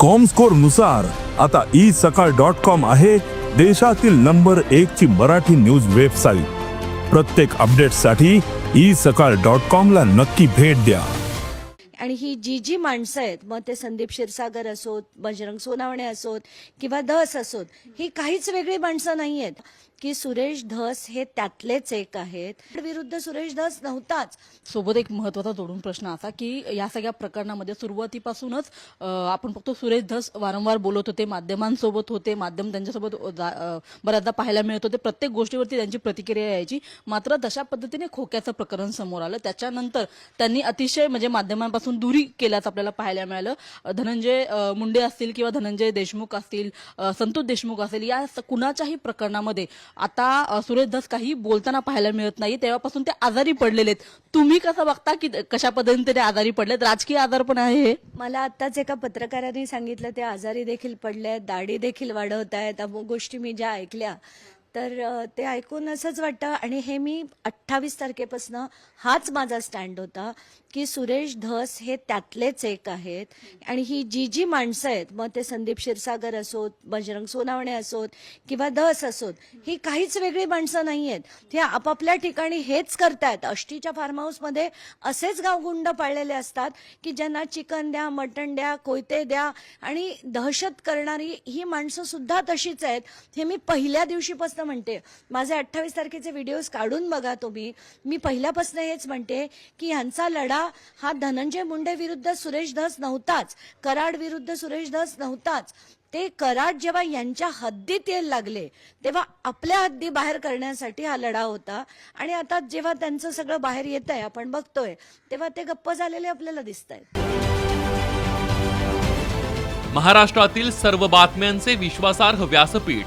कॉमस्कोरनुसार आता ई सकाळ dot com आहे देशातील नंबर एक ची मराठी न्यूज वेबसाईट प्रत्येक अपडेटसाठी ई सकाळ डॉट कॉम ला नक्की भेट द्या. आणि ही जी जी माणसं आहेत मग ते संदीप क्षीरसागर असोत बजरंग सोनावणे असोत किंवा दस असोत ही काहीच वेगळी माणसं नाही आहेत की सुरेश धस हे त्यातलेच एक आहेत. विरुद्ध सुरेश धस नव्हताच. सोबत एक महत्त्वाचा जोडून प्रश्न असा की या सगळ्या प्रकरणामध्ये सुरुवातीपासूनच आपण फक्त सुरेश धस वारंवार बोलत होते माध्यमांसोबत होते माध्यम त्यांच्यासोबत जा- बऱ्याचदा पाहायला मिळत होते. प्रत्येक गोष्टीवरती त्यांची प्रतिक्रिया यायची. मात्र तशा पद्धतीने खोक्याचं प्रकरण समोर आलं. त्याच्यानंतर त्यांनी अतिशय म्हणजे माध्यमांपासून दुरी केल्याचं आपल्याला पाहायला मिळालं. धनंजय मुंडे असतील किंवा धनंजय देशमुख असतील संतोष देशमुख असतील या स- कुणाच्याही प्रकरणामध्ये आता सुरेश धस काही बोलताना पाहायला मिळत नाही तेव्हापासून ते आजारी पडलेले आहेत. तुम्ही कसं बघता की कशा पद्धतीने ते आजारी पडलेत? राजकीय आजार पण आहे हे? मला आत्ताच एका पत्रकारांनी सांगितलं ते आजारी देखील पडले आहेत दाढी देखील वाढवत आहेत अमुक गोष्टी मी ज्या ऐकल्या तर ते ऐकून असंच वाटतं. आणि हे मी अठ्ठावीस तारखेपासनं हाच माझा स्टँड होता की सुरेश धस हे त्यातलेच एक आहेत. आणि ही जी जी माणसं आहेत मग ते संदीप क्षीरसागर असोत बजरंग सोनावणे असोत किंवा धस असोत ही काहीच वेगळी माणसं नाही आहेत ते आपापल्या ठिकाणी हेच करतायत. अष्टीच्या फार्म हाऊसमध्ये असेच गावगुंड पाळलेले असतात की ज्यांना चिकन द्या मटण द्या कोयते द्या आणि दहशत करणारी ही माणसं सुद्धा तशीच आहेत. हे मी पहिल्या दिवशीपासून म्हणते माझे अठ्ठावीस तारखेचे व्हिडिओज काढून बघा तुम्ही. मी पहिल्यापासून हेच म्हणते की ह्यांचा लढा हा धनंजय मुंडे विरुद्ध सुरेश धस नव्हताच. कराड विरुद्ध सुरेश धस नव्हताच. ते कराड जेव्हा यांच्या हद्दीत यायला लागले तेव्हा आपल्या हद्दी बाहेर करण्यासाठी हा लढा होता. आणि आता जेव्हा त्यांचं सगळं बाहेर येत आहे आपण बघतोय तेव्हा ते गप्प झालेले आपल्याला दिसत आहेत. महाराष्ट्रातील सर्व बातम्यांचे विश्वासार्ह व्यासपीठ